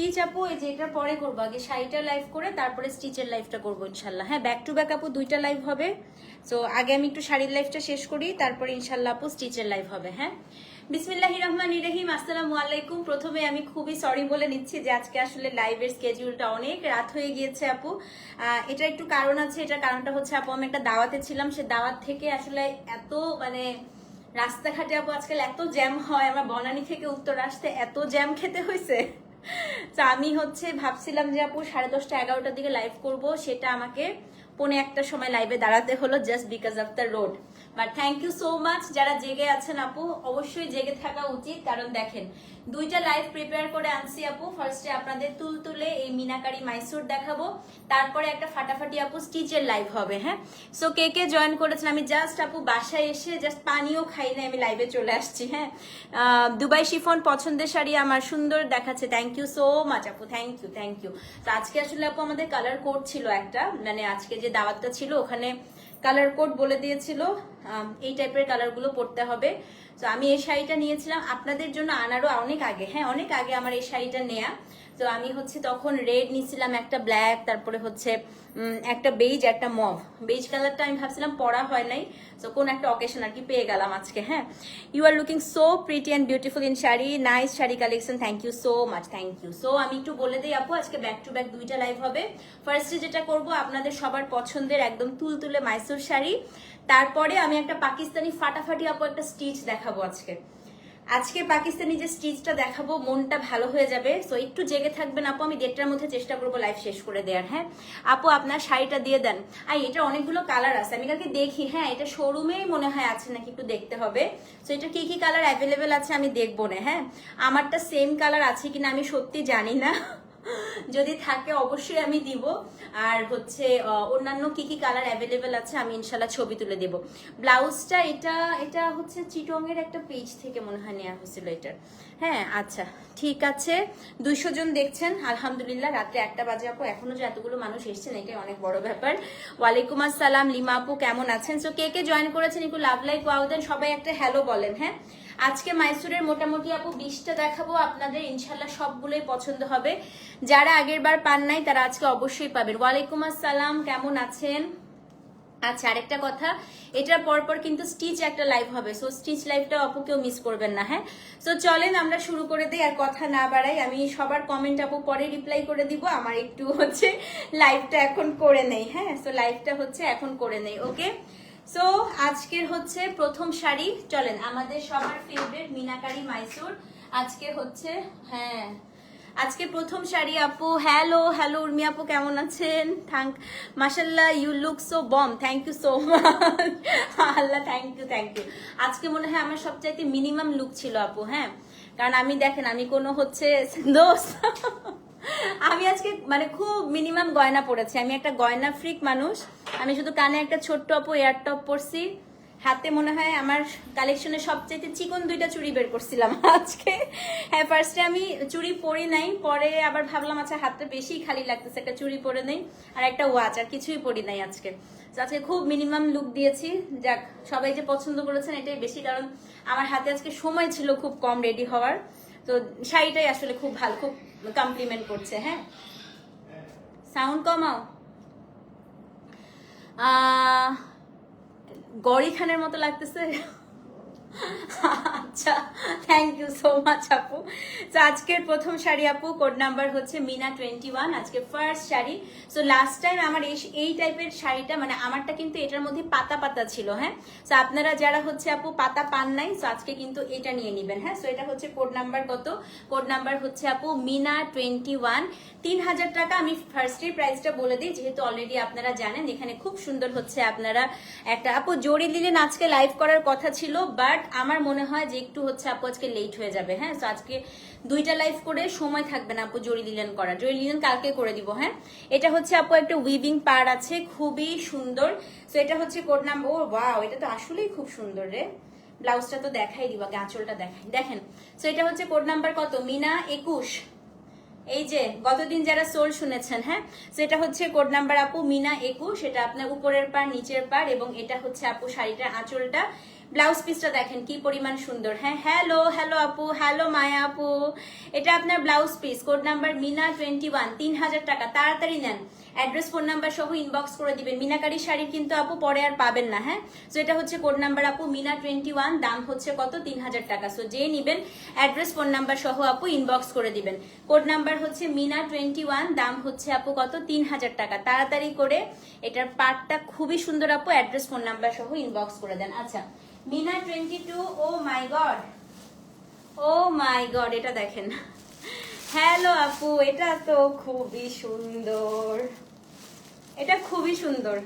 Stitch আপু এই যে এটা পরে করব, আগে শাড়িটা লাইভ করে তারপরে স্টিচের লাইভটা করব ইনশাল্লাহ। হ্যাঁ ব্যাক টু ব্যাক আপু, দুইটা লাইভ হবে। সো আগে আমি একটু শাড়ির লাইভটা শেষ করি, তারপরে ইনশাল্লাহ আপু স্টিচের লাইভ হবে হ্যাঁ? বিসমিল্লাহ রহমান ইরাহিম আসসালামু আলাইকুম। প্রথমে আমি খুবই সরি বলে নিচ্ছি যে আজকে আসলে লাইভের স্কেডিউলটা অনেক রাত হয়ে গিয়েছে আপু। এটা একটু কারণ আছে এটা কারণটা হচ্ছে আপু, আমি একটা দাওয়াতে ছিলাম, সে দাওয়াত থেকে আসলে এত মানে রাস্তাঘাটে আপু, আজকাল এত জ্যাম হয়, আমার বনানী থেকে উত্তর আসতে এত জ্যাম খেতে হয়েছে তো আমি হচ্ছে ভাবছিলাম যে আপু সাড়ে দশটা, এগারোটার দিকে লাইভ করব। সেটা আমাকে পৌনে একটা সময় লাইভে দাঁড়াতে হলো just because of the road but thank you so much যারা জেগে আছেন আপু, অবশ্যই জেগে থাকা উচিত। কারণ দেখেন, দুইটা লাইভ প্রিপেয়ার করে আনছি আপু। ফার্স্টে আপনাদের তুল তুলে এই মিনাকারি মাইসুর দেখাবো। তারপরে একটা ফাটাফাটি আপু স্টিচের লাইভ হবে হ্যাঁ? সো কে কে জয়েন করেছেন? আমি জাস্ট আপু বাসায় এসে জাস্ট পানিও খাই না আমি লাইভে চলে আসছি হ্যাঁ? দুবাই শিফন পছন্দের শাড়ি আমার সুন্দর দেখাচ্ছে। থ্যাংক ইউ সো মাচ আপু। থ্যাংক ইউ থ্যাংক ইউ তো আজকে আসলে আপু আমাদের কালার কোড ছিল একটা। মানে আজকে যে দাওয়াতটা ছিল, ওখানে কালার কোড বলে দিয়েছিল এই টাইপের কালারগুলো পড়তে হবে। তো আমি এই শাড়িটা নিয়েছিলাম। আপনাদের জন্য আনারও অনেক আগে হ্যাঁ অনেক আগে আমার এই শাড়িটা নেয়া। তো আমি হচ্ছে তখন রেড নিছিলাম একটা ব্ল্যাক তারপরে হচ্ছে একটা বেজ একটা মভ বেজ কালারটা আমি ভাবছিলাম পরা হয় নাই, তো কোন একটা অকেশন আর কি পেয়ে গেলাম আজকে হ্যাঁ? You are looking so pretty and beautiful in sari nice sari collection thank you so much thank you so আমি একটু বলে দিই আপু, আজকে ব্যাক টু ব্যাক দুইটা লাইভ হবে। ফার্স্টে যেটা করব, আপনাদের সবার পছন্দের একদম তুলতুলে মাইসুর শাড়ি। তারপরে আমি একটা পাকিস্তানি ফাটাফাটি আপু একটা স্টিচ দেখাবো আজকে। আজকে পাকিস্তানি যে স্টিচটা দেখাবো, মনটা ভালো হয়ে যাবে। সো একটু জেগে থাকবেন আপু, আমি দেড়টার মধ্যে চেষ্টা করব লাইভ শেষ করে দেওয়ার হ্যাঁ? আপু, আপনার শাড়িটা দিয়ে দেন। আর এটা অনেকগুলো কালার আছে। আমি কালকে দেখি হ্যাঁ এটা শোরুমেই মনে হয় আছে নাকি একটু দেখতে হবে। সো এটা কি কি কালার অ্যাভেলেবেল আছে আমি দেখব না হ্যাঁ? আমারটা সেম কালার আছে কিনা আমি সত্যি জানি না। যদি থাকে অবশ্যই আমি দিব। আর হচ্ছে অন্যান্য কি কি কালার অ্যাভেলেবেল আছে আমি ইনশাল্লাহ ছবি তুলে দেব। ব্লাউজটা এটা এটা হচ্ছে চিটং এর একটা পেজ থেকে মনে হয় নেওয়া হয়েছিল এটার। হ্যাঁ আচ্ছা ঠিক আছে। দুইশো জন দেখছেন, আলহামদুলিল্লাহ, রাত্রে একটা বাজে আপু, এখনও যে এতগুলো মানুষ এসছেন এটাই অনেক বড় ব্যাপার। ওয়ালাইকুম আসসালাম, লিমা আপু, কেমন আছেন? সো কে কে জয়েন করেছেন, একটু লাভ লাইক ওয়াও দেন, সবাই একটা হ্যালো বলেন হ্যাঁ? আজকে মাইসুরের মোটামুটি আপু বিশটা দেখাবো, আপনাদের ইনশাল্লাহ সবগুলোই পছন্দ হবে। যারা আগের বার পান নাই, তারা আজকে অবশ্যই পাবেন। ওয়ালাইকুম আসসালাম, কেমন আছেন? আচ্ছা আরেকটা কথা, এটার পরপর কিন্তু স্টিচ একটা লাইভ হবে সো স্টিচ লাইভটা আপু কেউ মিস করবেন না হ্যাঁ? সো চলেন আমরা শুরু করে দিই, আর কথা না বাড়াই, আমি সবার কমেন্ট আপু পরে রিপ্লাই করে দিব, আমার একটু হচ্ছে লাইভটা এখন করে নেই হ্যাঁ? সো লাইভটা হচ্ছে এখন করে নেই ওকে সো আজকের হচ্ছে প্রথম শাড়ি। চলেন, আমাদের সবার ফেভারিট মিনাকারি মাইসুর। আজকে হচ্ছে হ্যাঁ। আজকে প্রথম শাড়ি, আপু। হ্যালো হ্যালো উর্মি আপু, কেমন আছেন? থ্যাংক মাসাল্লাহ you look so bomb thank you so much Allah thank you thank you আজকে মনে হয় আমার সবচাইতে মিনিমাম লুক ছিল, আপু হ্যাঁ? কারণ আমি, দেখেন, আমি কোনো হচ্ছে, দোস্ত। আমি আজকে মানে খুব মিনিমাম গয়না পরেছি। আমি একটা গয়না ফ্রিক মানুষ। আমি শুধু কানে একটা ছোট্ট আপু এয়ার টপ পরছি। হাতে মনে হয় আমার কালেকশনের সবচেয়ে চিকন দুইটা চুড়ি বের করছিলাম আজকে। হ্যাঁ ফার্স্টে আমি চুড়ি পরি নাই। পরে আবার ভাবলাম আচ্ছা হাতটা বেশি খালি লাগতেছে, একটা চুড়ি পরে নেই। আর একটা ওয়াচ আর কিছুই পরি নাই আজকে। তো আজকে খুব মিনিমাম লুক দিয়েছি। যাক, সবাই যে পছন্দ করেছেন, এটাই বেশি, কারণ আমার হাতে আজকে সময় ছিল খুব কম রেডি হওয়ার। তো শাড়িটাই আসলে খুব ভালো, খুব কমপ্লিমেন্ট করছে হ্যাঁ? সাউন্ড কমাও। গড়ি খানের মতো লাগতেছে। আচ্ছা থ্যাংক ইউ সো মাচ আপু। তো আজকের প্রথম শাড়ি আপু কোড নাম্বার হচ্ছে মিনা টোয়েন্টি ওয়ান আজকে first sari. So last time আমার এই এই টাইপের শাড়িটা মানে আমারটা কিন্তু এটার মধ্যে পাতা পাতা ছিল হ্যাঁ? তো আপনারা যারা হচ্ছে আপু পাতা পান নাই তো আজকে কিন্তু এটা নিয়ে নেবেন হ্যাঁ? সো এটা হচ্ছে কোড নাম্বার কত? কোড নাম্বার হচ্ছে আপু মিনা টোয়েন্টি ওয়ান তিন হাজার টাকা আমি ফার্স্টের প্রাইসটা বলে দিই, যেহেতু অলরেডি আপনারা জানেন, এখানে খুব সুন্দর হচ্ছে আপনারা একটা, আপু জড়ি দিলেন আজকে লাইভ করার কথা ছিল বাট আমার মনে হয় যে একটু হচ্ছে আপু আজকে লেট হয়ে যাবে হ্যাঁ? তো আজকে দুইটা লাইভ করে সময় থাকবে না আপু জড়ি দিলেন করা জড়ি দিলেন কালকে করে দিব হ্যাঁ? এটা হচ্ছে আপু একটা উইভিং পার আছে, খুবই সুন্দর। তো এটা হচ্ছে কোড নাম্বার ও ওয়াও এটা তো আসলেই খুব সুন্দর রে। ব্লাউজটা তো দেখাই দিব আগে আঁচলটা দেখাই। দেখেন তো এটা হচ্ছে কোড নাম্বার কত? মিনা একুশ। এই যে, গতদিন যারা সোল শুনেছেন হ্যাঁ? সেটা হচ্ছে কোড নাম্বার আপু মিনা একুশ, এটা আপনার উপরের পার, নিচের পার, এবং এটা হচ্ছে আপু শাড়িটার আঁচলটা ব্লাউজ পিসটা দেখেন, কি পরিমাণ সুন্দর। হ্যাঁ হ্যালো হ্যালো আপু হ্যালো মায়া আপু। এটা আপনার blouse piece code number Meena twenty one তিন হাজার টাকা। তাড়াতাড়ি নেন। অ্যাড্রেস ফোন নাম্বার সহ ইনবক্স করে দিবেন। মিনাকারি শাড়ি কিন্তু আপু পরে আর পাবেন না হ্যাঁ? সো এটা হচ্ছে কোড নাম্বার আপু, মিনা টোয়েন্টি ওয়ান দাম হচ্ছে কত? তিন হাজার টাকা। সো যে নিবেন অ্যাড্রেস ফোন নাম্বার সহ আপু ইনবক্স করে দিবেন। কোড নাম্বার হচ্ছে মিনা টোয়েন্টি ওয়ান দাম হচ্ছে আপু কত? তিন হাজার টাকা। তাড়াতাড়ি করে এটার পার্টটা খুবই সুন্দর আপু অ্যাড্রেস ফোন নাম্বার সহ ইনবক্স করে দেন। আচ্ছা Meena twenty two oh my God oh my God এটা দেখেন। হ্যালো আপু, এটা তো খুবই সুন্দর। এটা খুবই সুন্দর।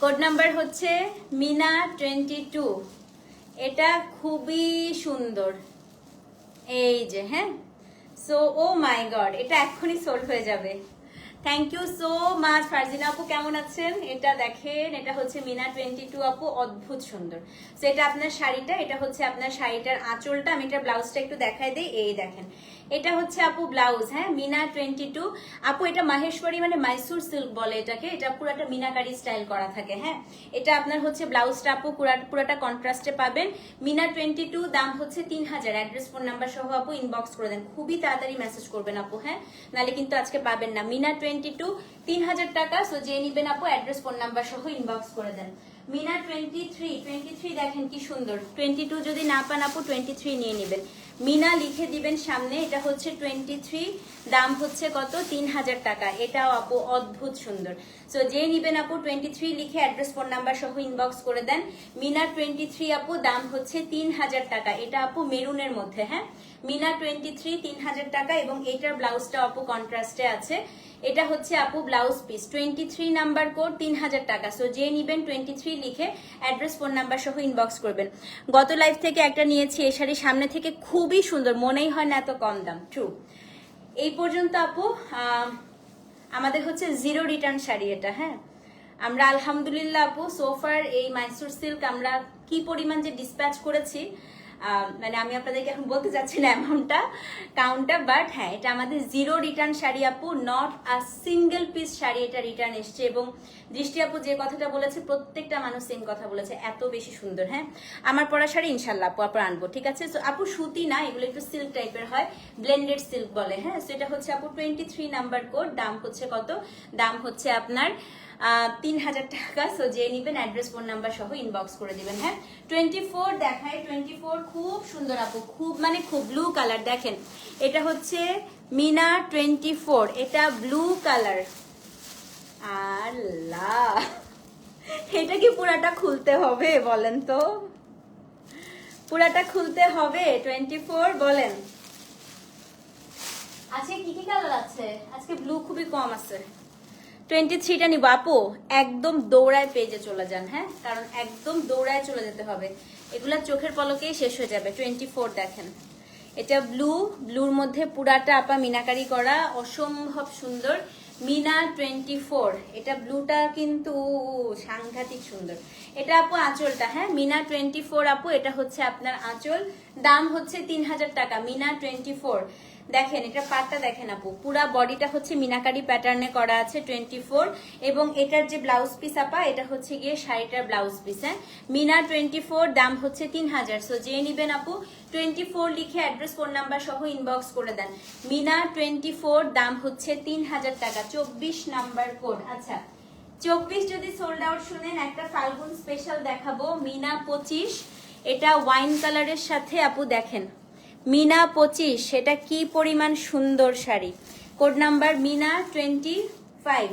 কোড নাম্বার হচ্ছে মিনা টোয়েন্টি টু এটা খুবই সুন্দর। এই যে হ্যাঁ? সো ও মাই গড এটা এক্ষুনি সোল্ড হয়ে যাবে। Thank you so much Farzina আপু, কেমন আছেন? এটা দেখেন, এটা হচ্ছে মিনা টোয়েন্টি টু আপু, অদ্ভুত সুন্দর। সো এটা আপনার শাড়িটা, এটা হচ্ছে আপনার শাড়িটার আঁচলটা, আমি এটা ব্লাউজটা একটু দেখাই দিই, এই দেখেন। এটা হচ্ছে আপু ব্লাউজ হ্যাঁ? মিনা টোয়েন্টি টু আপু, এটা মাহেশ্বরী মানে মাইসুর সিল্ক বলে এটাকে। এটা পুরাটা মিনাকারি স্টাইল করা থাকে হ্যাঁ? এটা আপনার হচ্ছে ব্লাউজটা আপু পুরা- পুরাটা কন্ট্রাস্টে পাবেন। মিনা টোয়েন্টি টু দাম হচ্ছে তিন হাজার। অ্যাড্রেস ফোন নাম্বার সহ আপু ইনবক্স করে দেন। খুবই তাড়াতাড়ি মেসেজ করবেন আপু হ্যাঁ? নাহলে কিন্তু আজকে পাবেন না। মিনা টোয়েন্টি টু তিন হাজার টাকা সো যে নিবেন আপু অ্যাড্রেস ফোন নাম্বার সহ ইনবক্স করে দেন। Meena twenty three twenty three দেখেন কি সুন্দর। টোয়েন্টি টু যদি না পান আপু টোয়েন্টি থ্রি নিয়ে নেবেন। মিনা লিখে দিবেন সামনে, এটা হচ্ছে টোয়েন্টি থ্রি দাম হচ্ছে কত? তিন হাজার টাকা। এটাও আপু অদ্ভুত সুন্দর। সো যে নিবেন আপু টোয়েন্টি থ্রি লিখে অ্যাড্রেস ফোন নাম্বার সহ ইনবক্স করে দেন। মিনা টোয়েন্টি থ্রি আপু, দাম হচ্ছে তিন হাজার টাকা। এটা আপু মেরুনের মধ্যে হ্যাঁ? মিনা টোয়েন্টি থ্রি তিন হাজার টাকা এবং এটার ব্লাউজটা আপু কন্ট্রাস্টে আছে। এটা হচ্ছে আপু blouse piece twenty three number code তিন হাজার টাকা। সো যে নিবেন টোয়েন্টি থ্রি লিখে অ্যাড্রেস ফোন নাম্বার সহ ইনবক্স করবেন। গত লাইফ থেকে একটা নিয়েছি, এই শাড়ি সামনে থেকে খুবই সুন্দর, মনেই হয় না এত কম দাম। ট্রু এই পর্যন্ত আপু আমাদের হচ্ছে জিরো রিটার্ন শাড়ি এটা হ্যাঁ? আমরা আলহামদুলিল্লাহ আপু সোফার এই মাইসুর সিল্ক আমরা কি পরিমাণ যে ডিসপ্যাচ করেছি মানে আমি আপনাদেরকে এখন বলতে চাচ্ছি না অ্যামাউন্টটা কাউন্টটা বাট হ্যাঁ এটা আমাদের জিরো রিটার্ন শাড়ি আপু not a single piece sari এটা রিটার্ন এসছে এবং দৃষ্টি আপু যে কথাটা বলেছে প্রত্যেকটা মানুষ সেম কথা বলেছে এত বেশি সুন্দর হ্যাঁ? আমার পরা শাড়ি ইনশাল্লাহ আপু আপু আনব ঠিক আছে? So, আপু সুতি না এগুলো একটু সিল্ক টাইপের হয় ব্লেন্ডেড সিল্ক বলে হ্যাঁ? সেটা হচ্ছে আপু টোয়েন্টি থ্রি নাম্বার কোড দাম হচ্ছে কত? দাম হচ্ছে আপনার তিন হাজার টাকা। সো যে নিবেন অ্যাড্রেস ফোন নাম্বার সহ ইনবক্স করে দিবেন হ্যাঁ? টোয়েন্টি ফোর দেখায় টোয়েন্টি ফোর খুব সুন্দর আপু, খুব মানে খুব ব্লু কালার দেখেন। এটা হচ্ছে মিনা টোয়েন্টি ফোর এটা ব্লু কালার আল্লাহ! এটা কি পুরাটা খুলতে হবে বলেন তো? পুরাটা খুলতে হবে টোয়েন্টি ফোর বলেন। আজকে কি কি কালার আছে? আজকে ব্লু খুবই কম আছে। টোয়েন্টি থ্রিটা নিব। আপু, একদম দৌড়ায় পেজে চলে যান হ্যাঁ? কারণ একদম দৌড়ায় চলে যেতে হবে। এগুলা চোখের পলকেই শেষ হয়ে যাবে। টোয়েন্টি ফোর দেখেন। এটা ব্লু, ব্লুর মধ্যে পুরাটা আপা মিনাকারি করা, অসম্ভব সুন্দর। মিনা টোয়েন্টি ফোর, এটা ব্লুটা কিন্তু সাংঘাতিক সুন্দর। এটা আপু আঁচলটা হ্যাঁ? মিনা টোয়েন্টি ফোর আপু, এটা হচ্ছে আপনার আঁচল। দাম হচ্ছে তিন হাজার টাকা, মিনা টোয়েন্টি ফোর। দেখেন এটা পাটটা দেখেন আপু। পুরা বডিটা হচ্ছে মিনাকারি প্যাটার্নে করা আছে টোয়েন্টি এবং এটার যে ব্লাউজ পিস আপা, এটা হচ্ছে গিয়ে শাড়িটার ব্লাউজ পিস হ্যাঁ? মিনা টোয়েন্টি দাম হচ্ছে তিন হাজার। সো যে নিবেন আপু টোয়েন্টি লিখে অ্যাড্রেস ফোন নাম্বার সহ ইনবক্স করে দেন। মিনা টোয়েন্টি দাম হচ্ছে তিন হাজার টাকা। চব্বিশ নাম্বার কোড আচ্ছা চব্বিশ যদি সোল্ড আউট শুনেন, একটা ফাল্গুন স্পেশাল দেখাবো। মিনা পঁচিশ, এটা ওয়াইন কালারের সাথে আপু দেখেন। মিনা পঁচিশ, সেটা কি পরিমাণ সুন্দর sari? Code number Meena twenty five.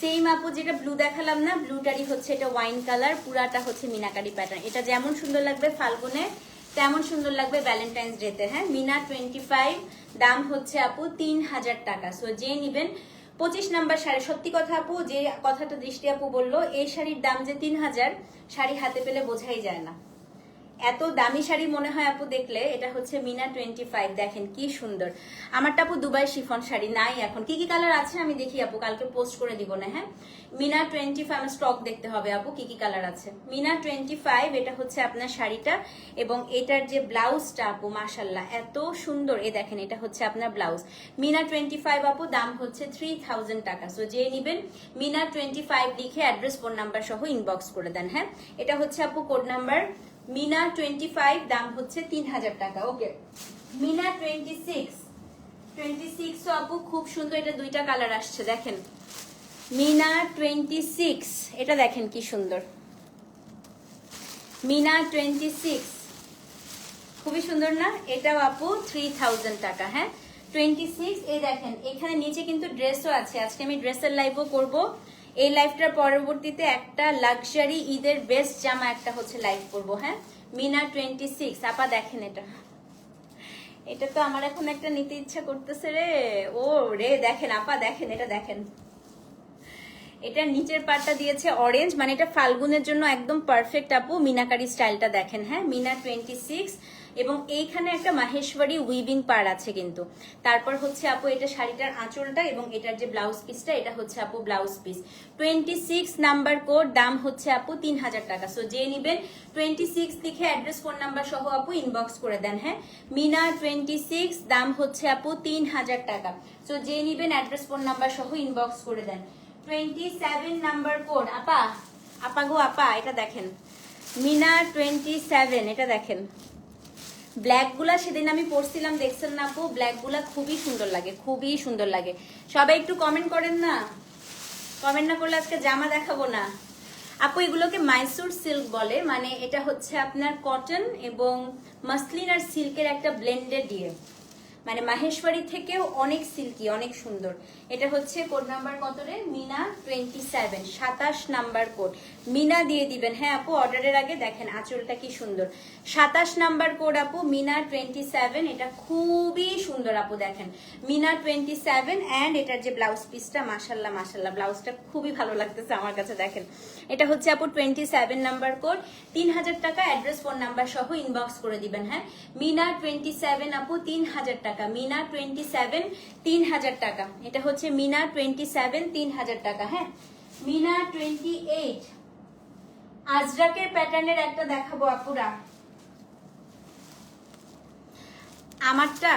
Same আপু, যেটা ব্লু দেখালাম না ব্লুটারই হচ্ছে এটা ওয়াইন কালার পুরাটা হচ্ছে মিনাকারি প্যাটার্ন এটা যেমন সুন্দর লাগবে ফাল্গুনে, তেমন সুন্দর লাগবে ভ্যালেন্টাইন্স ডেতে হ্যাঁ? মিনা টোয়েন্টি ফাইভ, দাম হচ্ছে আপু তিন হাজার টাকা। সো যে নিবেন, পঁচিশ নাম্বার শাড়ি। সত্যি কথা আপু, যে কথাটা দৃষ্টি আপু বলল, এই শাড়ির দাম যে তিন হাজার, শাড়ি হাতে পেলে বোঝাই যায় না। এত দামি শাড়ি মনে হয় আপু দেখলে, এটা হচ্ছে মিনা টোয়েন্টি ফাইভ দেখেন কি সুন্দর। আমারটা আপু দুবাই শিফন শাড়ি নাই এখন। কি কি কালার আছে আমি দেখি আপু, কালকে পোস্ট করে দিব না হ্যাঁ? মিনা টোয়েন্টি ফাইভ স্টক দেখতে হবে আপু, কি কি কালার আছে? মিনা টোয়েন্টি ফাইভ এটা হচ্ছে আপনার শাড়িটা, এবং এটার যে ব্লাউজটা আপু মাসাল্লাহ এত সুন্দর। এ দেখেন, এটা হচ্ছে আপনার ব্লাউজ। মিনা টোয়েন্টি ফাইভ আপু, দাম হচ্ছে থ্রি থাউজেন্ড টাকা। সো যে নিবেন, মিনা টোয়েন্টি ফাইভ লিখে অ্যাড্রেস ফোন নাম্বার সহ ইনবক্স করে দেন হ্যাঁ? এটা হচ্ছে আপু code number Meena twenty five দাম হচ্ছে তিন হাজার টাকা okay Meena twenty six twenty six আপু খুব সুন্দর এটা দুইটা কালার আসছে, দেখেন। মিনা টোয়েন্টি সিক্স এটা দেখেন কি সুন্দর। মিনা টোয়েন্টি সিক্স খুবই সুন্দর না? এটাও আপু থ্রি থাউজেন্ড টাকা হ্যাঁ? টোয়েন্টি সিক্স এই দেখেন, এখানে নিচে কিন্তু ড্রেসও আছে, আজকে আমি ড্রেসের লাইভও করব। এই লাইভটার পরবর্তীতে একটা লাক্সারি ঈদের বেস্ট জামা একটা হচ্ছে লাইভ করব হ্যাঁ? মিনা টোয়েন্টি সিক্স আপা দেখেন এটা। এটা তো আমার এখন একটা নিতে ইচ্ছা করতেছে রে। ও রে, দেখেন, আপা দেখেন, এটা দেখেন। এটা নিচের পাটটা দিয়েছে অরেঞ্জ মানে এটা ফাল্গুনের জন্য একদম পারফেক্ট আপু, মিনাকারি স্টাইলটা দেখেন হ্যাঁ? মিনা টোয়েন্টি সিক্স এবং এইখানে একটা মাহেশ্বরী উইভিং পার আছে কিন্তু। তারপর হচ্ছে আপু এটা শাড়িটার আঁচলটা এবং এটার যে ব্লাউজ পিসটা এটা হচ্ছে আপু blouse piece twenty six number code দাম হচ্ছে আপু তিন হাজার টাকা। সো যে নিবেন টোয়েন্টি সিক্স লিখে অ্যাড্রেস ফোন নাম্বার সহ আপু ইনবক্স করে দেন হ্যাঁ? মিনা টোয়েন্টি সিক্স দাম হচ্ছে আপু তিন হাজার টাকা। সো যে নিবেন অ্যাড্রেস ফোন নাম্বার সহ ইনবক্স করে দেন। টোয়েন্টি সেভেন নাম্বার কোড আপা আপা গো, আপা, এটা দেখেন। মিনা টোয়েন্টি সেভেন এটা দেখেন। ব্ল্যাকগুলা সেদিন আমি পড়ছিলাম, দেখছেন না আপু? ব্ল্যাকগুলা খুবই সুন্দর লাগে, খুবই সুন্দর লাগে। সবাই একটু কমেন্ট করেন না? কমেন্ট না করলে আজকে জামা দেখাবো না। আপু, এগুলোকে মাইসুর সিল্ক বলে মানে এটা হচ্ছে আপনার কটন এবং মাসলিন আর সিল্কের একটা ব্লেন্ডেড দিয়ে মানে মাহেশ্বরী থেকেও অনেক সিল্কি অনেক সুন্দর। এটা হচ্ছে কোড নাম্বার কত রে? মিনা টোয়েন্টি সেভেন সাতাশ নাম্বার কোড মিনা দিয়ে দিবেন। হ্যাঁ আপু অর্ডারের আগে দেখেন আঁচলটা কি সুন্দর। সাতাশ নাম্বার কোড আপু, মিনা টোয়েন্টি সেভেন এটা খুবই সুন্দর, আপু, দেখেন। মিনা টোয়েন্টি সেভেন অ্যান্ড এটার যে ব্লাউজ পিসটা মাসাল্লাহ মাসাল্লাহ ব্লাউজটা খুবই ভালো লাগতেছে আমার কাছে, দেখেন। এটা হচ্ছে আপু টোয়েন্টি সেভেন নাম্বার কোড তিন হাজার টাকা অ্যাড্রেস ফোন নাম্বার সহ ইনবক্স করে দিবেন হ্যাঁ? মিনা টোয়েন্টি সেভেন আপু তিন হাজার টাকা, মিনা টোয়েন্টি সেভেন তিন হাজার টাকা। এটা হচ্ছে মিনা টোয়েন্টি সেভেন তিন হাজার টাকা হ্যাঁ? মিনা টোয়েন্টি এইট আজরাকের প্যাটার্নের একটা দেখাবো আপুরা। আমারটা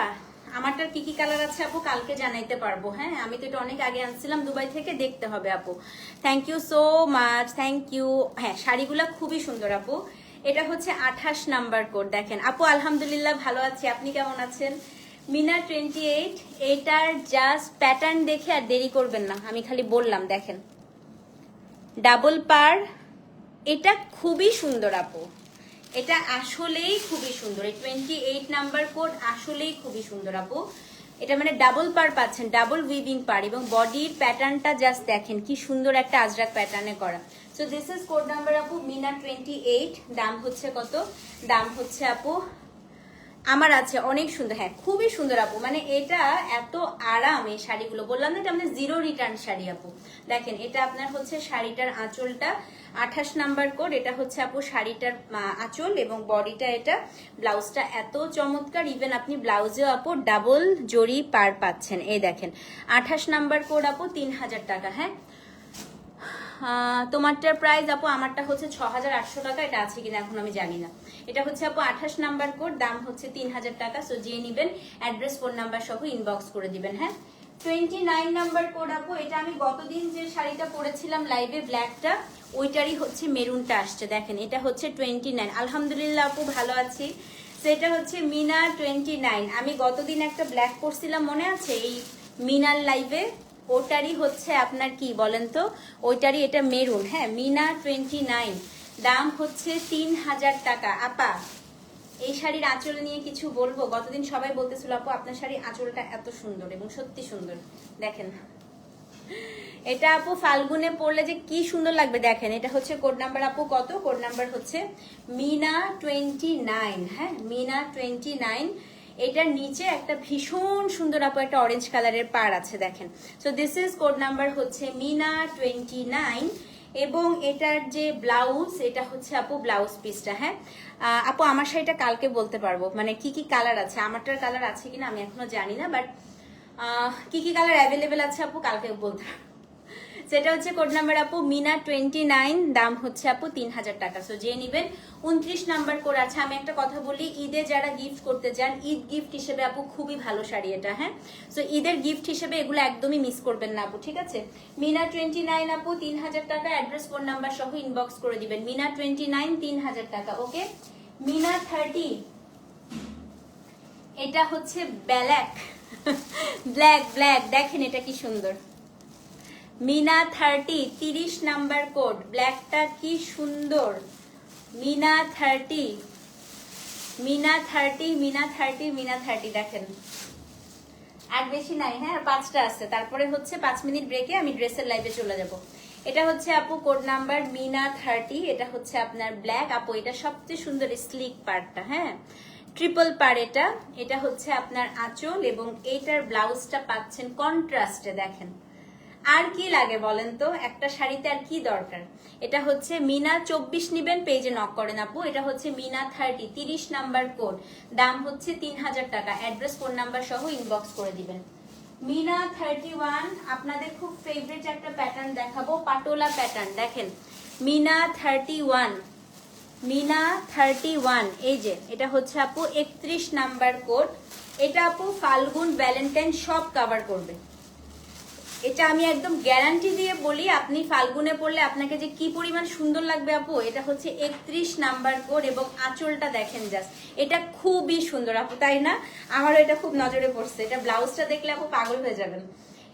আমারটার কি কি কালার আছে আপু? কালকে জানাইতে পারব হ্যাঁ? আমি তো এটা অনেক আগে আনছিলাম, দুবাই থেকে দেখতে হবে আপু। Thank you so much thank you হ্যাঁ শাড়িগুলো খুবই সুন্দর আপু। এটা হচ্ছে আঠাশ নাম্বার কোড, দেখেন। আপু, আলহামদুলিল্লাহ ভালো আছি। আপনি কেমন আছেন? মিনা টোয়েন্টি এইট এটার জাস্ট প্যাটার্ন দেখে আর দেরি করবেন না। আমি খালি বললাম, দেখেন। ডাবল পার, এটা খুবই সুন্দর আপু। এটা আসলেই খুবই সুন্দর। এই টোয়েন্টি এইট নাম্বার কোড আসলেই খুবই সুন্দর আপু। এটা মানে ডাবল পার পাচ্ছেন ডাবল উইভিং পার এবং বডির প্যাটার্নটা জাস্ট দেখেন কি সুন্দর একটা আজরাক প্যাটার্নে করা। So this is code number আপু মিনা টোয়েন্টি এইট দাম হচ্ছে কত? দাম হচ্ছে আপু আমার আছে, অনেক সুন্দর। হ্যাঁ খুবই সুন্দর আপু। মানে এটা এত আরাম এই শাড়িগুলো। বললাম না এটা আমাদের জিরো রিটার্ন শাড়ি আপু। দেখেন, এটা আপনার হচ্ছে শাড়িটার আঁচলটা আঠাশ নাম্বার কোড, এটা হচ্ছে আপু শাড়িটার আঁচল এবং বডিটা এটা ব্লাউজটা এত চমৎকার। ইভেন আপনি ব্লাউজেও আপু ডাবল জরি পার পাচ্ছেন। এই দেখেন, আঠাশ নাম্বার কোড আপু তিন হাজার টাকা। হ্যাঁ তোমারটার প্রাইস আপু আমারটা হচ্ছে ছ হাজার আটশো টাকা। এটা আছে কিনা এখন আমি জানি না। এটা হচ্ছে আপু আঠাশ নাম্বার কোড, দাম হচ্ছে তিন হাজার টাকা সো যে নিবেন অ্যাড্রেস ফোন নাম্বার সহ ইনবক্স করে দিবেন হ্যাঁ? টোয়েন্টি নাইন নাম্বার কোড আপু, এটা আমি গতদিন যে শাড়িটা পরেছিলাম লাইভে ব্ল্যাকটা ওইটারই হচ্ছে মেরুনটা আসছে, দেখেন, এটা হচ্ছে টোয়েন্টি নাইন আলহামদুলিল্লাহ আপু ভালো আছি। সেটা হচ্ছে মিনা টোয়েন্টি নাইন আমি গতদিন একটা ব্ল্যাক পরছিলাম, মনে আছে? এই মিনার লাইভে ওটারই হচ্ছে আপনার কি বলেন তো? ওইটারই এটা মেরুন হ্যাঁ? মিনা টোয়েন্টি নাইন দাম হচ্ছে তিন হাজার টাকা। আপা, এই শাড়ির আঁচল নিয়ে কিছু বলব? গতদিন সবাই বলতেছিল, আপু, আপনার শাড়ির আঁচলটা এত সুন্দর এবং সত্যি সুন্দর। দেখেন, এটা আপু ফাল্গুনে পড়লে যে কি সুন্দর লাগবে দেখেন। এটা হচ্ছে কোড নাম্বার আপু কত? কোড নাম্বার হচ্ছে মিনা টোয়েন্টি নাইন। হ্যাঁ মিনা টোয়েন্টি নাইন। এটার নিচে একটা ভীষণ সুন্দর আপু একটা অরেঞ্জ কালারের পার আছে, দেখেন। So this is code number হচ্ছে মিনা টোয়েন্টি নাইন। এবং এটার যে ব্লাউজ এটা হচ্ছে আপু ব্লাউজ পিসটা হ্যাঁ? আপু, আমার শাড়িটা কালকে বলতে পারব। মানে কি কি কালার আছে? আমারটার কালার আছে কিনা আমি এখনও জানি না বাট কি কি কালার অ্যাভেলেবেল আছে আপু? কালকে বলতে পারব। সেটা হচ্ছে কোড নাম্বার আপু, মিনা টোয়েন্টি নাইন দাম হচ্ছে আপু তিন হাজার টাকা। সো যে নিবেন, উনত্রিশ নাম্বার করে আছে। আমি একটা কথা বলি, ঈদে যারা গিফট করতে চান, ঈদ গিফট হিসেবে আপু খুবই ভালো শাড়ি এটা হ্যাঁ? সো ঈদের গিফট হিসেবে এগুলো একদমই মিস করবেন না আপু, ঠিক আছে? মিনা টোয়েন্টি নাইন আপু তিন হাজার টাকা অ্যাড্রেস ফোন নাম্বার সহ ইনবক্স করে দিবেন। মিনা টোয়েন্টি নাইন তিন হাজার টাকা ওকে মিনা থার্টি এটা হচ্ছে ব্ল্যাক ব্ল্যাক ব্ল্যাক দেখেন এটা কি সুন্দর। মিনা থার্টি, তিরিশ নাম্বার কোড। ব্ল্যাকটা কি সুন্দর। Meena thirty Meena thirty Meena thirty Meena thirty দেখেন। আর বেশি নাই হ্যাঁ পাঁচটা আছে। তারপরে হচ্ছে পাঁচ মিনিট ব্রেকে আমি ড্রেসের লাইভে চলে যাব। এটা হচ্ছে আপু কোড নাম্বার মিনা থার্টি, এটা হচ্ছে আপনার ব্ল্যাক। আপু, এটা সবচেয়ে সুন্দর স্লিক পার্টটা হ্যাঁ? ট্রিপল পার এটা। এটা হচ্ছে আপনার আঁচল এবং এইটার ব্লাউজটা পাচ্ছেন কন্ট্রাস্টে, দেখেন। আর কি লাগে বলেন তো? একটা শাড়িতে আর কি দরকার? এটা হচ্ছে মিনা চব্বিশ নিবেন, পেজে নক করেন আপু। এটা হচ্ছে মিনা থার্টি তিরিশ নাম্বার কোড দাম হচ্ছে তিন হাজার টাকা। অ্যাড্রেস ফোন নাম্বার সহ ইনবক্স করে দিবেন। মিনা থার্টি ওয়ান আপনাদের খুব ফেভারিট একটা প্যাটার্ন দেখাবো, পাটোলা প্যাটার্ন দেখেন, Meena thirty one Meena thirty one এই যে, এটা হচ্ছে আপু একত্রিশ নাম্বার কোড এটা আপু ফাল্গুন ভ্যালেন্টাইন সব কভার করবে। এটা আমি একদম গ্যারান্টি দিয়ে বলি, আপনি ফাল্গুনে পড়লে আপনাকে যে কি পরিমাণ সুন্দর লাগবে আপু, এটা হচ্ছে একত্রিশ নাম্বার কোড এবং আঁচলটা দেখেন জাস্ট এটা খুবই সুন্দর আপু, তাই না? আমারও এটা খুব নজরে পড়ছে। এটা ব্লাউজটা দেখলে আপু পাগল হয়ে যাবেন।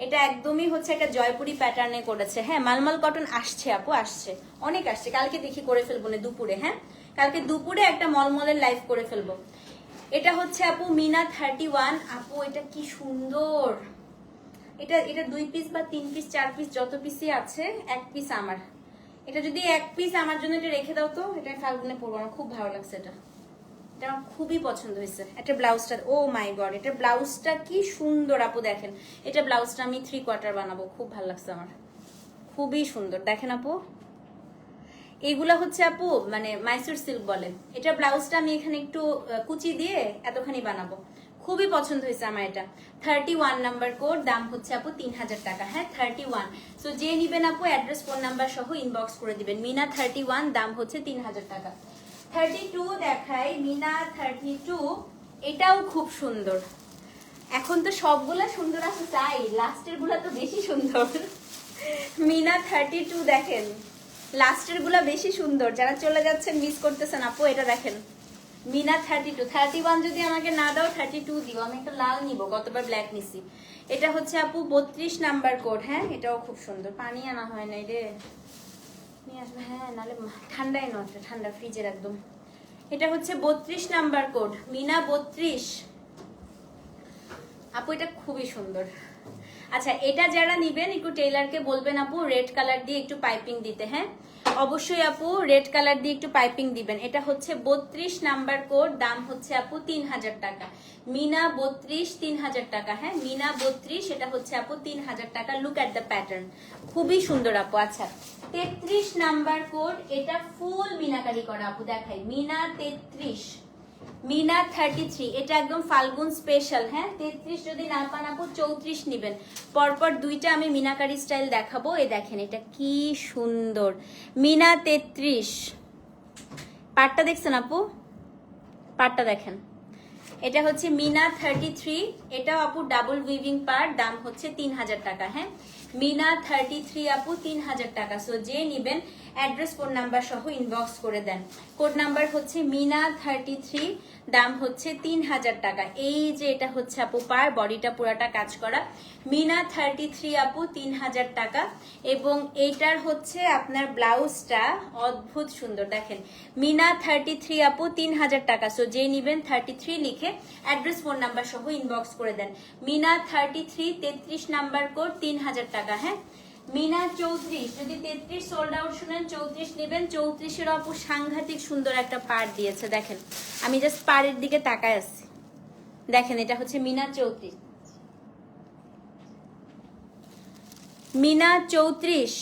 এটা একদমই হচ্ছে একটা জয়পুরি প্যাটার্নে করেছে। হ্যাঁ মালমাল কটন আসছে আপু, আসছে। অনেক আসছে। কালকে দেখি করে ফেলব না দুপুরে হ্যাঁ? কালকে দুপুরে একটা মলমলের লাইভ করে ফেলব। এটা হচ্ছে আপু মিনা থার্টি ওয়ান আপু, এটা কি সুন্দর! এটা এটা দুই পিস বা তিন পিস চার পিস যত পিসই আছে, এক পিস আমার। এটা যদি এক পিস আমার জন্য এটা রেখে দাও তো, এটা ফাল্গুনে পরবো আমার খুব ভালো লাগছে এটা। এটা আমার খুবই পছন্দ হয়েছে। একটা ব্লাউজটা, ও মাই গড, এটা ব্লাউজটা কি সুন্দর, আপু দেখেন। এটা ব্লাউজটা আমি থ্রি কোয়ার্টার বানাবো, খুব ভালো লাগছে আমার। খুবই সুন্দর। দেখেন আপু। এগুলা হচ্ছে আপু মানে মাইসুর সিল্ক বলে। এটা ব্লাউজটা আমি এখানে একটু কুচি দিয়ে এতখানি বানাবো। খুবই পছন্দ হয়েছে আমার এটা। থার্টি ওয়ান নাম্বার কোড দাম হচ্ছে আপু তিন হাজার টাকা। হ্যাঁ থার্টি ওয়ান সো যে নিবেন আপু অ্যাড্রেস ফোন নাম্বার সহ ইনবক্স করে দিবেন। মিনা থার্টি ওয়ান দাম হচ্ছে তিন হাজার টাকা। থার্টি টু দেখাই। মিনা থার্টি টু এটাও খুব সুন্দর। এখন তো সবগুলা সুন্দর আছে, তাই লাস্টেরগুলা তো বেশি সুন্দর। মিনা থার্টি টু দেখেন। লাস্টেরগুলা বেশি সুন্দর। যারা চলে যাচ্ছেন মিস করতেছেন, আপু, এটা দেখেন। Meena thirty two thirty one যদি আমাকে না দাও থার্টি টু দিও। আমি একটা লাল নিব, গতবার ব্ল্যাক নিছি। এটা হচ্ছে আপু বত্রিশ নাম্বার কোড হ্যাঁ? এটাও খুব সুন্দর। পানি আনা হয় নাই রে। নিয়ে আসবে হ্যাঁ নাহলে ঠান্ডাই নয় ঠান্ডা ফ্রিজের একদম। এটা হচ্ছে বত্রিশ নাম্বার কোড মিনা বত্রিশ। আপু, এটা খুবই সুন্দর। আচ্ছা এটা যারা নিবেন, একটু টেইলারকে বলবেন, আপু, রেড কালার দিয়ে একটু পাইপিং দিতে হ্যাঁ? অবশ্যই, আপু, রেড কালার দিয়ে একটু পাইপিং দিবেন। এটা হচ্ছে বত্রিশ নাম্বার কোড, দাম হচ্ছে, আপু, তিন হাজার টাকা। মিনা বত্রিশ, তিন হাজার টাকা হ্যাঁ? মিনা বত্রিশ, এটা হচ্ছে, আপু, তিন হাজার টাকা। লুক অ্যাট দ্য প্যাটার্ন খুবই সুন্দর, আপু আচ্ছা। তেত্রিশ নাম্বার কোড, এটা ফুল মিনাকারি করা, আপু, দেখাই। মিনা তেত্রিশ। মিনা থার্টি থ্রি এটা একদম ফাল্গুন স্পেশাল হ্যাঁ? তেত্রিশ যদি না পান আপু, চৌত্রিশ নিবেন। পরপর দুইটা আমি মিনাকারি স্টাইল দেখাবো। এই দেখেন, এটা কি সুন্দর। মিনা তেত্রিশ। পাটটা দেখছেন আপু? পাটটা দেখেন। এটা হচ্ছে মিনা থার্টি থ্রি এটাও আপু ডাবল উইভিং পার্ট দাম হচ্ছে তিন হাজার টাকা হ্যাঁ? মিনা থার্টি থ্রি আপু তিন হাজার টাকা সো যে নিবেন অ্যাড্রেস কোড নাম্বার সহ ইনবক্স করে দেন। কোড নাম্বার হচ্ছে মিনা থার্টি থ্রি দাম হচ্ছে তিন হাজার টাকা। এই যে এটা হচ্ছে আপু, পার বডিটা পুরাটা কাজ করা। মিনা থার্টি থ্রি আপু তিন হাজার টাকা। এবং এইটার হচ্ছে আপনার ব্লাউজটা অদ্ভুত সুন্দর, দেখেন। মিনা থার্টি থ্রি আপু তিন হাজার টাকা। সো যে নিবেন থার্টি থ্রি লিখে অ্যাড্রেস ফোন নাম্বার সহ ইনবক্স করে দেন। মিনা থার্টি থ্রি তেত্রিশ নাম্বার কোড তিন হাজার টাকা হ্যাঁ? মিনা চৌত্রিশ, যদি তেত্রিশ সোল্ড আউট শুনেন, চৌত্রিশ নেবেন, চৌত্রিশের অপর সাংঘাতিক সুন্দর একটা পাড় দিয়েছে, দেখেন। আমি জাস্ট পাড়ের দিকে তাকায় আসছি। দেখেন, এটা হচ্ছে মিনা চৌত্রিশ। মিনা চৌত্রিশ,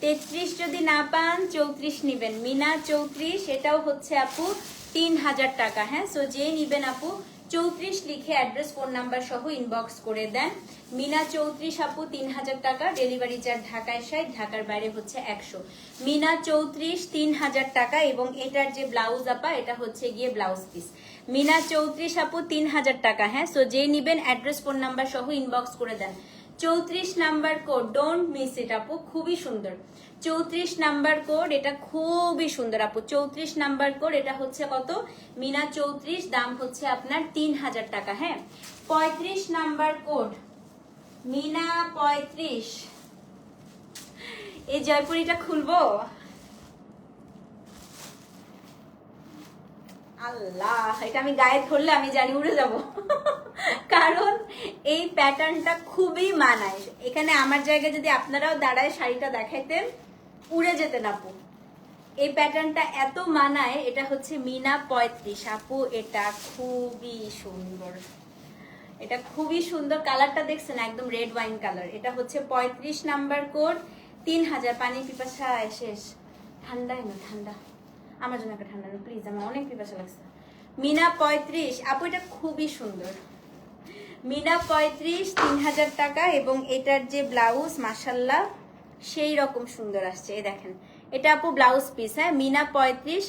তেত্রিশ যদি না পান, চৌত্রিশ নিবেন। মিনা চৌত্রিশ, এটাও হচ্ছে আপু তিন হাজার টাকা হ্যাঁ? সো যে নিবেন আপু চৌত্রিশ লিখে অ্যাড্রেস ফোন নাম্বার সহ ইনবক্স করে দেন। মিনা চৌত্রিশ আপু, তিন হাজার টাকা ডেলিভারি চার্জ ঢাকায় ষাট ঢাকার বাইরে হচ্ছে একশো। মিনা চৌত্রিশ, তিন হাজার টাকা এবং এটার যে ব্লাউজ আপা, এটা হচ্ছে গিয়ে ব্লাউজ পিস মিনা চৌত্রিশ আপু, তিন হাজার টাকা হ্যাঁ? সো যে নিবেন অ্যাড্রেস ফোন নাম্বার সহ ইনবক্স করে দেন। চৌত্রিশ number code don't miss it আপু। খুবই সুন্দর। চৌত্রিশ নাম্বার কোড এটা খুবই সুন্দর, আপু। চৌত্রিশ নাম্বার কোড এটা হচ্ছে কত? মিনা চৌত্রিশ, দাম হচ্ছে আপনার তিন হাজার টাকা হ্যাঁ? পঁয়ত্রিশ নাম্বার কোড মিনা পঁয়ত্রিশ। এই জয়পুরিটা খুলবো? আল্লাহ, এটা আমি গায়ে ধরলে আমি জানি উড়ে যাব। কারণ এই প্যাটার্নটা খুবই মানায়। এখানে আমার জায়গায় যদি আপনারাও দাঁড়ায় শাড়িটা দেখাইতেন, উড়ে যেতেন আপু। এই প্যাটার্নটা এত মানায়, এটা হচ্ছে মিনা পঁয়ত্রিশ। আপু, এটা খুবই সুন্দর। এটা খুবই সুন্দর কালারটা দেখছেন, একদম রেড ওয়াইন কালার এটা হচ্ছে পঁয়ত্রিশ নাম্বার কোড তিন হাজার পানি পিপাসা শেষ ঠান্ডাই না, ঠান্ডা। আমার জন্য একটা ঠান্ডা প্লিজ আমার অনেক পিপাসা লাগছে। মিনা পঁয়ত্রিশ, আপু, এটা খুবই সুন্দর। মিনা পঁয়ত্রিশ, তিন হাজার টাকা এবং এটার যে ব্লাউজ মাসাল্লাহ সেই রকম সুন্দর আসছে। এই দেখেন, এটা আপু ব্লাউজ পিস হ্যাঁ? মিনা পঁয়ত্রিশ,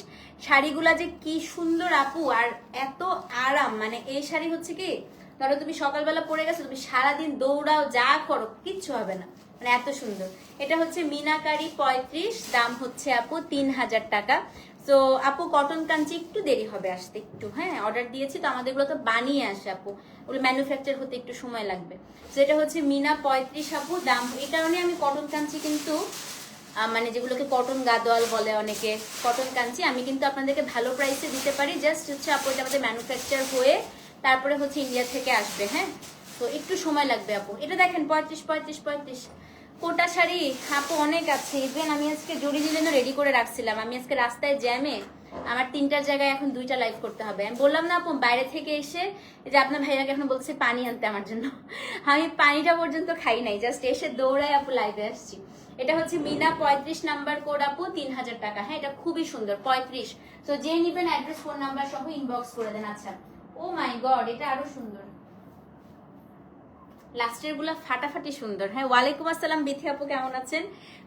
শাড়িগুলা যে কি সুন্দর আপু, আর এত আরাম মানে এই শাড়ি হচ্ছে কি, ধরো তুমি সকালবেলা পরে গেছো, তুমি সারাদিন দৌড়াও, যা করো, কিচ্ছু হবে না মানে এত সুন্দর। এটা হচ্ছে মিনাকারি পঁয়ত্রিশ, দাম হচ্ছে আপু তিন হাজার টাকা। তো আপু কটন কাঞ্চি একটু দেরি হবে আসতে একটু হ্যাঁ? অর্ডার দিয়েছি তো আমাদেরগুলো তো বানিয়ে আসে আপু। ওগুলো ম্যানুফ্যাকচার হতে একটু সময় লাগবে। তো এটা হচ্ছে মিনা পঁয়ত্রিশ আপু, দাম এই কারণে আমি কটন কাঞ্চি কিন্তু মানে যেগুলোকে কটন গাদোয়াল বলে অনেকে কটন কাঞ্চি আমি কিন্তু আপনাদেরকে ভালো প্রাইসে দিতে পারি। জাস্ট হচ্ছে আপু এটা আমাদের ম্যানুফ্যাকচার হয়ে তারপরে হচ্ছে ইন্ডিয়া থেকে আসবে হ্যাঁ? তো একটু সময় লাগবে আপু। এটা দেখেন পঁয়ত্রিশ পঁয়ত্রিশ পঁয়ত্রিশ। কোটা শাড়ি? আপু, অনেক আছে। ইভেন আমি আজকে জড়ি জন্য রেডি করে রাখছিলাম, আমি আজকে রাস্তায় জ্যামে আমার তিনটার জায়গায় এখন দুইটা লাইভ করতে হবে। আমি বললাম না, আপু, বাইরে থেকে এসে যে আপনার ভাইয়াকে এখন বলছে পানি আনতে আমার জন্য। আমি পানিটা পর্যন্ত খাই নাই জাস্ট এসে দৌড়ায় আপু লাইভে আসছি। এটা হচ্ছে মিনা পঁয়ত্রিশ নাম্বার কোড আপু, তিন হাজার টাকা। হ্যাঁ এটা খুবই সুন্দর, পঁয়ত্রিশ। তো যে নিবেন অ্যাড্রেস ফোন নাম্বার সহ ইনবক্স করে দেন। আচ্ছা। ও মাই গড এটা আরও সুন্দর। লাস্টেরগুলা ফাটাফাটি সুন্দর। হ্যাঁ ওয়ালাইকুম আসসালাম বিথি আপু, কেমন আছেন?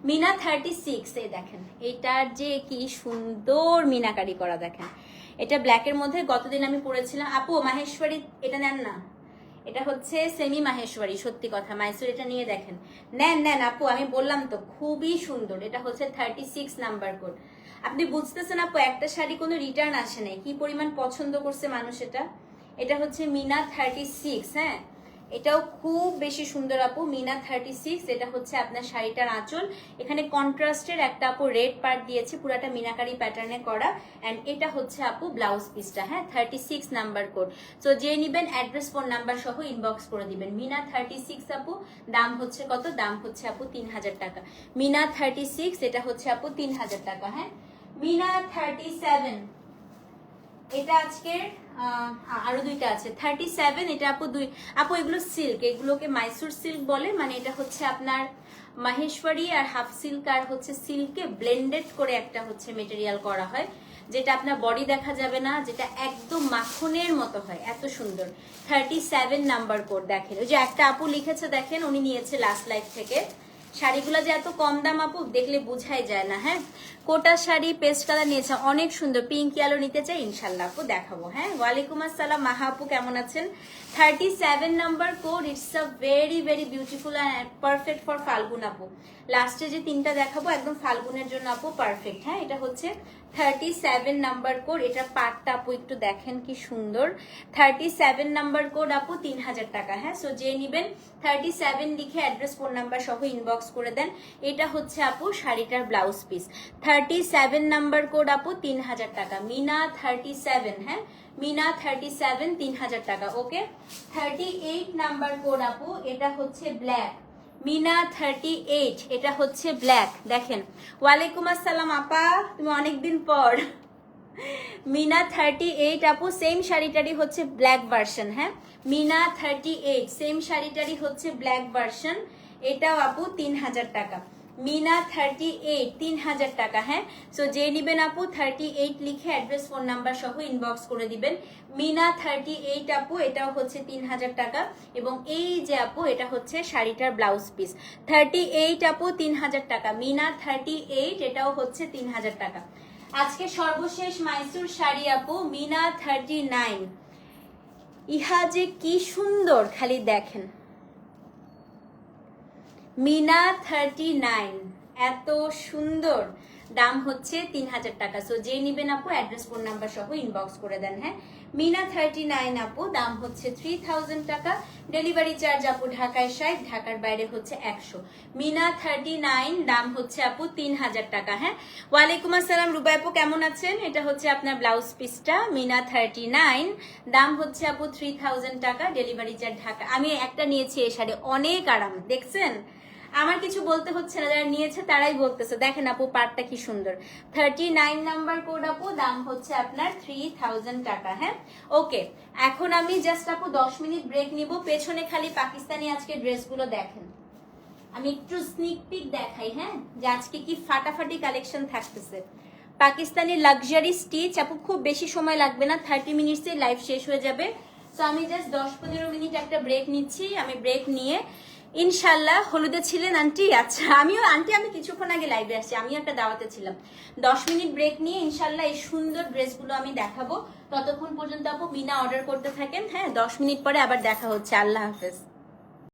মিনা থার্টি সিক্স এই দেখেন এটার যে কি সুন্দর মিনাকারি করা দেখেন। এটা ব্ল্যাকের মধ্যে গতদিন আমি পড়েছিলাম আপু, মাহেশ্বরী, এটা নেন না। এটা হচ্ছে সেমি মাহেশ্বরী সত্যি কথা মাইসুর এটা নিয়ে দেখেন। নেন নেন আপু, আমি বললাম তো, খুবই সুন্দর। এটা হচ্ছে থার্টি সিক্স নাম্বার কোড আপনি বুঝতেছেন আপু, একটা শাড়ি কোনো রিটার্ন আসে নাই। কি পরিমাণ পছন্দ করছে মানুষ এটা? এটা হচ্ছে মিনা থার্টি সিক্স হ্যাঁ? এটাও খুব বেশি সুন্দর আপু, মিনা থার্টি সিক্স এটা হচ্ছে আপনার শাড়িটার আঁচল। এখানে কন্ট্রাস্টের একটা আপু রেড পার্ট দিয়েছে, পুরাটা মিনাকারি প্যাটার্নে করা। অ্যান্ড এটা হচ্ছে আপু ব্লাউজ পিসটা হ্যাঁ thirty six number code so যে নিবেন অ্যাড্রেস ফোন নাম্বার সহ ইনবক্স করে দিবেন। মিনা থার্টি সিক্স আপু, দাম হচ্ছে কত? দাম হচ্ছে আপু তিন হাজার টাকা। মিনা থার্টি সিক্স এটা হচ্ছে আপু তিন হাজার টাকা হ্যাঁ। মিনা থার্টি সেভেন এটা আজকের আহ, আরও দুইটা আছে। থার্টি সেভেন এটা আপু দুই আপু এগুলো সিল্ক এগুলোকে মাইসুর সিল্ক বলে মানে এটা হচ্ছে আপনার মাহেশ্বরী আর হাফ সিল্ক আর হচ্ছে সিল্কে ব্লেন্ডেড করে একটা হচ্ছে মেটেরিয়াল করা হয় যেটা আপনার বডি দেখা যাবে না যেটা একদম মাখনের মতো হয় এত সুন্দর। থার্টি সেভেন নাম্বার কোড দেখেন। ওই যে একটা আপু লিখেছে দেখেন উনি নিয়েছে লাস্ট লাইফ থেকে। শাড়িগুলো যে এত কম দাম আপু দেখলে বুঝাই যায় না হ্যাঁ? কোটা শাড়ি, পেস্ট কালার নিয়েছে, অনেক সুন্দর। পিঙ্ক ইয়ালো নিতে চাই ইনশাল্লাহ আপু দেখাবো। হ্যাঁ ওয়ালাইকুম আসসালাম, মাহা আপু কেমন আছেন? Thirty seven number code it's a very very beautiful and perfect for Falgun আপু লাস্টে যে তিনটা দেখাবো, একদম ফাল্গুনের জন্য আপু পারফেক্ট হ্যাঁ এটা হচ্ছে থার্টি সেভেন নাম্বার কোড এটা পাটটা আপু একটু দেখেন কি সুন্দর। থার্টি সেভেন নাম্বার কোড আপু তিন হাজার টাকা। হ্যাঁ সো যে নিবেন থার্টি সেভেন লিখে অ্যাড্রেস ফোন নাম্বার সহ ইনবক্স করে দেন। এটা হচ্ছে আপু শাড়িটার blouse piece thirty seven number code আপু তিন হাজার টাকা। মিনা থার্টি সেভেন হ্যাঁ? মিনা থার্টি সেভেন তিন হাজার টাকা okay thirty eight number code আপু, এটা হচ্ছে ব্ল্যাক মিনা থার্টি এইট এটা হচ্ছে ব্ল্যাক দেখেন, ওয়ালাইকুম আসসালাম আপা, তুমি অনেকদিন পর। মিনা থার্টি এইট আপু সেম শাড়িটারই হচ্ছে ব্ল্যাক ভার্সন হ্যাঁ? মিনা থার্টি এইট সেম শাড়িটারই হচ্ছে ব্ল্যাক ভার্সন এটাও আপু তিন হাজার টাকা। মিনা থার্টি এইট তিন হাজার টাকা হ্যাঁ? সো যে নিবেন আপু থার্টি এইট লিখে অ্যাড্রেস ফোন নাম্বার সহ ইনবক্স করে দিবেন। মিনা থার্টি এইট আপু, এটাও হচ্ছে তিন হাজার টাকা। এবং এই যে আপু, এটা হচ্ছে শাড়িটার ব্লাউজ পিস থার্টি এইট আপু, তিন হাজার টাকা। মিনা থার্টি এইট এটাও হচ্ছে তিন হাজার টাকা। আজকে সর্বশেষ মাইসুর শাড়ি আপু মিনা থার্টি নাইন ইহা যে কি সুন্দর, খালি দেখেন। মিনা থার্টি নাইন এত সুন্দর। দাম হচ্ছে তিন হাজার টাকা। সো যে নিবেন আপু অ্যাড্রেস ফোন নাম্বার সহ ইনবক্স করে দেন হ্যাঁ? মিনা থার্টি নাইন আপু, দাম হচ্ছে থ্রি থাউজেন্ড টাকা। ডেলিভারি চার্জ আপু ঢাকায় ষাট, ঢাকার বাইরে হচ্ছে একশো। মিনা থার্টি নাইন দাম হচ্ছে আপু তিন হাজার টাকা হ্যাঁ? ওয়ালাইকুম আসসালাম, রুবাই আপু, কেমন আছেন? এটা হচ্ছে আপনার ব্লাউজ পিসটা মিনা থার্টি নাইন দাম হচ্ছে আপু থ্রি থাউজেন্ড টাকা। ডেলিভারি চার্জ ঢাকা আমি একটা নিয়েছি এই শাড়ি, অনেক আরাম। দেখছেন? আমার কিছু বলতে হচ্ছে না, যারা নিয়েছে তারাই বলতেছে। দেখেন আপু পার্টটা কি সুন্দর। থার্টি নাইন নাম্বার কোড আপু, দাম হচ্ছে আপনার থ্রি থাউজেন্ড টাকা হ্যাঁ? ওকে এখন আমি জাস্ট আপু দশ মিনিট ব্রেক নিব। পেছনে খালি পাকিস্তানি আজকে ড্রেসগুলো দেখেন। আমি একটু স্নিক পিক দেখাই হ্যাঁ? যে আজকে কি ফাটাফাটি কালেকশন থাকতেছে। পাকিস্তানি লাক্সারি স্টিচ আপু, খুব বেশি সময় লাগবে না থার্টি মিনিটসে লাইভ শেষ হয়ে যাবে। তো আমি জাস্ট দশ পনেরো মিনিট একটা ব্রেক নিচ্ছি। আমি ব্রেক নিয়ে ইনশাল্লাহ হলুদে ছিলেন আন্টি। আচ্ছা আমিও, আন্টি, আমি কিছুক্ষণ আগে লাইভে আসছি। আমিও একটা দাওয়াতে ছিলাম। দশ মিনিট ব্রেক নিয়ে ইনশাল্লাহ এই সুন্দর ড্রেসগুলো আমি দেখাবো। ততক্ষণ পর্যন্ত আপু বিনা অর্ডার করতে থাকেন। হ্যাঁ দশ মিনিট পরে আবার দেখা হচ্ছে। আল্লাহ হাফেজ।